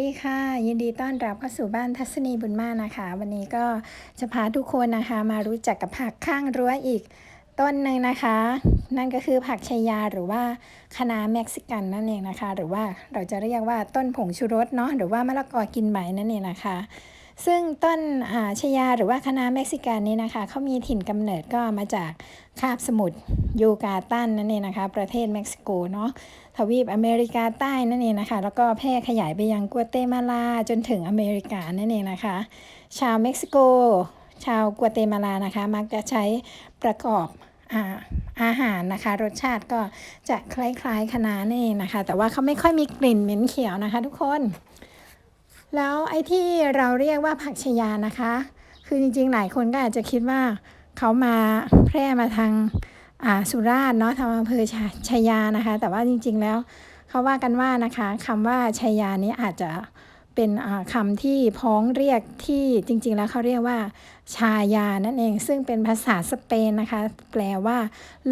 ดีค่ะ ยินดีต้อนรับเข้าสู่บ้านทัศนีบุญมานะคะ วันนี้ก็จะพาทุกคนนะคะมารู้จักกับผักข้างรั้วอีกต้นหนึ่งนะคะ นั่นก็คือผักชายาหรือว่าคะน้าเม็กซิกันนั่นเองนะคะ หรือว่าเราจะเรียกว่าต้นผงชูรสเนาะหรือว่ามะละกอกินใบนั่นเองนะคะ ซึ่งต้นชายาหรือว่าคณะเม็กซิกันนี้นะคะเขามีถิ่นกำเนิดก็มาจากคาบสมุทรยูกาตันนั่นเองนะคะ ประเทศเม็กซิโกเนาะทวีปอเมริกาใต้นั่นเองนะคะ แล้วก็แพร่ขยายไปยังกัวเตมาลาจนถึงอเมริกานั่นเองนะคะ ชาวเม็กซิโก ชาวกัวเตมาลานะคะ มักจะใช้ประกอบอาอาหารนะคะ รสชาติก็จะคล้ายๆคะน้านี่นเองนะคะ แต่ว่าเขาไม่ค่อยมีกลิ่นเหม็นเขียวนะคะ ทุกคน แล้วไอ้ที่เราเรียกว่าผักชยานะคะ คือจริงๆหลายคนก็อาจจะคิดว่าเขามาแพร่มาทางสุราษฎร์เนาะทางอำเภอชายานะคะ แต่ว่าจริงๆแล้วเขาว่ากันว่านะคะคำว่าชยานี้อาจจะเป็นคำที่พ้องเรียกที่จริงๆแล้วเขาเรียกว่า ชายานั่นเอง ซึ่งเป็นภาษาสเปนนะคะ แปลว่า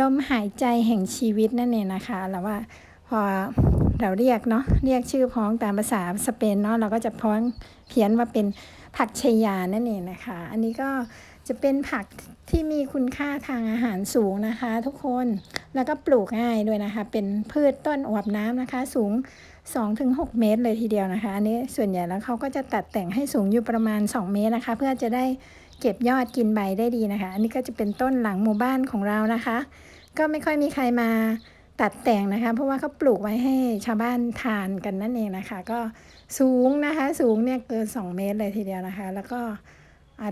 ลมหายใจแห่งชีวิตนั่นเองนะคะแล้วว่าพอ เราเรียกเนาะเรียกชื่อพ้องตามภาษาสเปนเนาะเราก็จะพ้องเขียนว่าเป็นผักชยานั่นเองนะคะ อันนี้ก็จะเป็นผักที่มีคุณค่าทางอาหารสูงนะคะ ทุกคนแล้วก็ปลูกง่ายด้วยนะคะ เป็นพืชต้นอวบน้ำนะคะ สูง 2-6 เมตรเลยทีเดียวนะคะ อันนี้ส่วนใหญ่แล้วเขาก็จะตัดแต่งให้สูงอยู่ประมาณ 2 เมตรนะคะ เพื่อจะได้เก็บยอดกินใบได้ดีนะคะ อันนี้ก็จะเป็นต้นหลังหมู่บ้านของเรานะคะ ก็ไม่ค่อยมีใครมา ตัดแต่งนะคะ เพราะว่าเขาปลูกไว้ให้ชาวบ้านทานกันนั่นเองนะคะ ก็สูงนะคะสูงเนี่ยเกิน 2 เมตรเลยทีเดียวนะคะ แล้วก็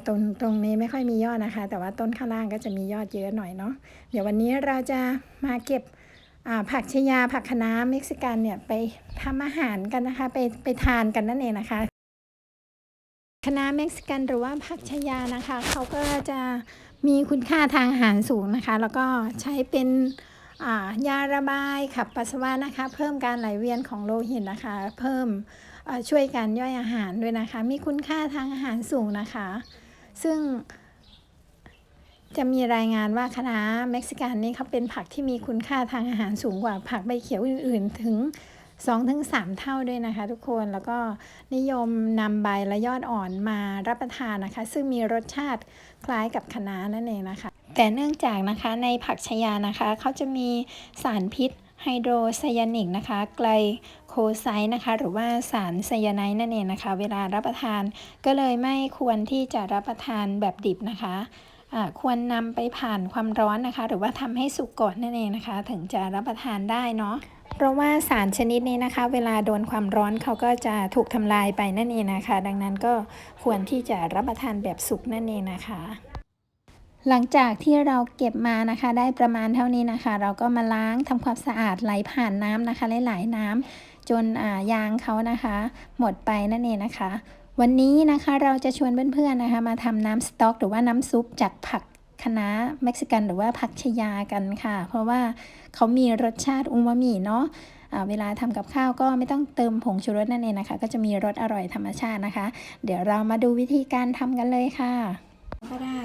ตรงตรงนี้ไม่ค่อยมียอดนะคะ แต่ว่าต้นข้างล่างก็จะมียอดเยอะหน่อยเนาะเดี๋ยววันนี้เราจะมาเก็บผักชยาผักคะน้าเม็กซิกันเนี่ยไปทำอาหารกันนะคะ ไปไปทานกันนั่นเองนะคะคะน้าเม็กซิกันหรือว่าผักชยานะคะ เขาก็จะมีคุณค่าทางอาหารสูงนะคะ แล้วก็ใช้เป็น ยาระบายขับปัสสาวะนะคะ เพิ่มการไหลเวียนของโลหิตนะคะ เพิ่มช่วยการย่อยอาหารด้วยนะคะ มีคุณค่าทางอาหารสูงนะคะ ซึ่งจะมีรายงานว่าคณะเม็กซิกันนี่เขาเป็นผักที่มีคุณค่าทางอาหารสูงกว่าผักใบเขียวอื่น ๆ ถึง2-3เท่าด้วยนะคะ ทุกคนแล้วก็นิยมนำใบและยอดอ่อนมารับประทานนะคะ ซึ่งมีรสชาติคล้ายกับคะน้านั่นเองนะคะ แต่เนื่องจากนะคะในผักชยานะคะเขาจะมีสารพิษไฮโดรไซยานิกนะคะ ไกลโคไซต์นะคะ หรือว่าสารไซยาไนด์นั่นเองนะคะ เวลารับประทานก็เลยไม่ควรที่จะรับประทานแบบดิบนะคะควรนำไปผ่านความร้อนนะคะ หรือว่าทำให้สุกก่อนนั่นเองนะคะ ถึงจะรับประทานได้เนาะเพราะว่าสารชนิดนี้นะคะ เวลาโดนความร้อนเขาก็จะถูกทำลายไปนั่นเองนะคะ ดังนั้นก็ควรที่จะรับประทานแบบสุกนั่นเองนะคะ หลังจากที่เราเก็บมานะคะ ได้ประมาณเท่านี้นะคะ เราก็มาล้างทำความสะอาดไหลผ่านน้ำนะคะหลายๆน้ำจนยางเขานะคะ หมดไปนั่นเองนะคะ วันนี้นะคะเราจะชวนเพื่อนๆนะคะ มาทำน้ำสต๊อก หรือว่าน้ำซุปจากผักคะน้าเม็กซิกันหรือว่าผักชยากันค่ะ เพราะว่าเขามีรสชาติอูมามิเนาะเวลาทำกับข้าวก็ไม่ต้องเติมผงชูรสนั่นเองนะคะ ก็จะมีรสอร่อยธรรมชาตินะคะ เดี๋ยวเรามาดูวิธีการทำกันเลยค่ะ ก็ได้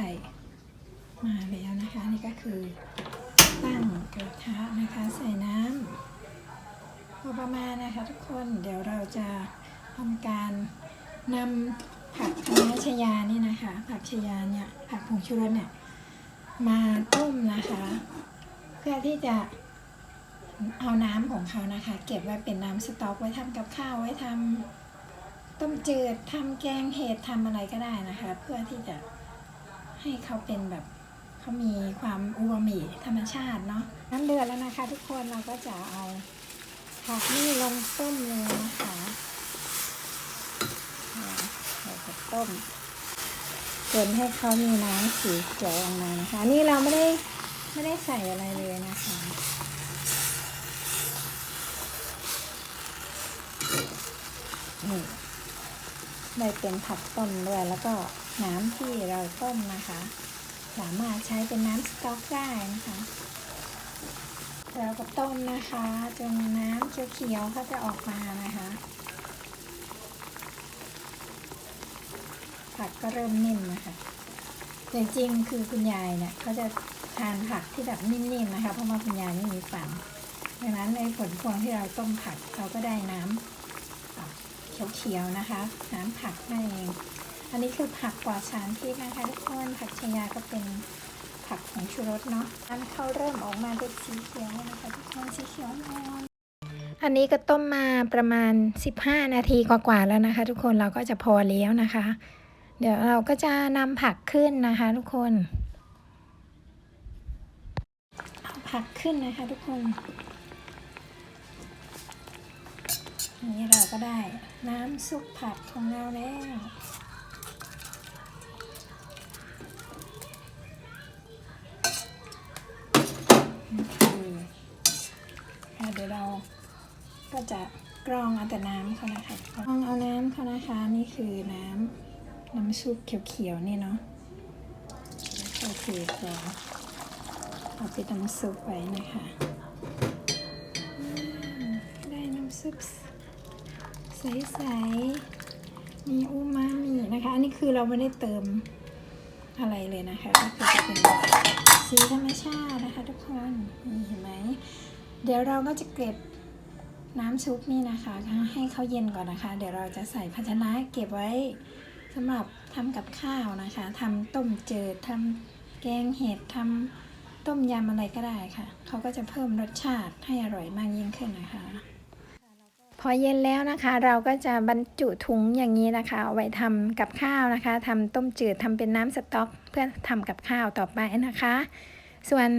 มาแล้วนะคะ นี่ก็คือตั้งกระทะนะคะใส่น้ำพอประมาณนะคะทุกคนเดี๋ยวเราจะทำการนำผักคณะชยานี่นะคะ ผักชยาเนี่ยผักผงชูรสเนี่ยมาต้มนะคะ เพื่อที่จะเอาน้ำของเขานะคะ เก็บไว้เป็นน้ำสต๊อกไว้ทำกับข้าวไว้ทำต้มจืดทำแกงเห็ดทำอะไรก็ได้นะคะ เพื่อที่จะให้เขาเป็นแบบ เขามีความอูมามิธรรมชาติเนาะน้ำเดือดแล้วนะคะ ทุกคนเราก็จะเอาผักนี่ลงต้มเลยนะคะเราจะต้มจนให้เขามีน้ำสีเขียวออกมานะคะ นี่เราไม่ได้ไม่ได้ใส่อะไรเลยนะคะนี่ได้เป็นผักต้มด้วยแล้วก็น้ำที่เราต้มนะคะ สามารถใช้เป็นน้ำสต๊อกได้นะคะแล้วก็ต้มนะคะ จนน้ำเขียวๆเขาจะออกมานะคะ ผักก็เริ่มนิ่มนะคะแต่จริงคือคุณยายเนี่ยเขาจะทานผักที่แบบนิ่มๆนะคะ เพราะว่าคุณยายไม่มีฟันดังนั้นในผลพวงที่เราต้มผักเราก็ได้น้ำเขียวๆนะคะ น้ำผักนั่นเอง อันนี้คือผักปลอดสารพิษนะคะทุกคนผักชายาก็เป็นผักของชูรสเนาะอันเขาเริ่มออกมาเป็นสีเขียวแล้วนะคะทุกคนสีเขียวอ่อนอันนี้ก็ต้มมาประมาณ 15 นาทีกว่าๆแล้วนะคะ ทุกคนเราก็จะพอแล้วนะคะ เดี๋ยวเราก็จะนำผักขึ้นนะคะ ทุกคนเอาผักขึ้นนะคะ ทุกคนนี่เราก็ได้น้ำซุปผักของเราแล้ว เดี๋ยวเราก็จะกรองเอาแต่น้ำเขานะคะกรองเอาน้ำเขานะคะ นี่คือน้ำน้ำซุปเขียวๆนี่เนาะโอเคพอเอาไปน้ำซุปไว้นะคะได้น้ำซุปใสๆมีอูมามินะคะ อันนี้คือเราไม่ได้เติมอะไรเลยนะคะก็คือจะเป็นสีธรรมชาตินะคะทุกคนนี่เห็นไหม เดี๋ยวเราก็จะเก็บน้ำซุปนี่นะคะให้เขาเย็นก่อนนะคะ เดี๋ยวเราจะใส่ภาชนะเก็บไว้สำหรับทำกับข้าวนะคะทำต้มเจิดทำแกงเห็ดทำต้มยำอะไรก็ได้ค่ะ เขาก็จะเพิ่มรสชาติให้อร่อยมากยิ่งขึ้นนะคะ พอเย็นแล้วนะคะ เราก็จะบรรจุถุงอย่างนี้นะคะเอาไว้ทำกับข้าวนะคะทำต้มจืดทำเป็นน้ำสต๊อก เพื่อทำกับข้าวต่อไปนะคะ ส่วน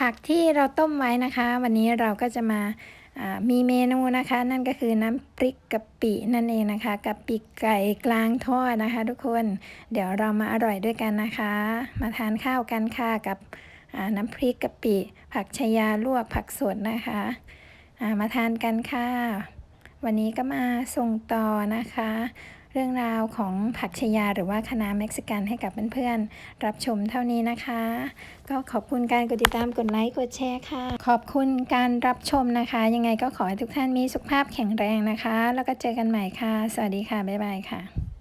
ผักที่เราต้มไว้นะคะ วันนี้เราก็จะมาามีเมนูนะคะ นั่นก็คือน้ำพริกกะปินั่นเองนะคะกะปิไก่กลางทอดนะคะ ทุกคนเดี๋ยวเรามาอร่อยด้วยกันนะคะ มาทานข้าวกันค่ะกับน้ำพริกกะปิ ผักชายาลวกผักสดนะคะามาทานกันค่ะ วันนี้ก็มาส่งต่อนะคะ เรื่องราวของผักชยาหรือว่าคณะเม็กซิกันให้กับเพื่อนๆ รับชมเท่านี้นะคะ ก็ขอบคุณการกดติดตามกดไลค์กดแชร์ค่ะ ขอบคุณการรับชมนะคะ ยังไงก็ขอให้ทุกท่านมีสุขภาพแข็งแรงนะคะ แล้วก็เจอกันใหม่ค่ะ สวัสดีค่ะ บ๊ายบายค่ะ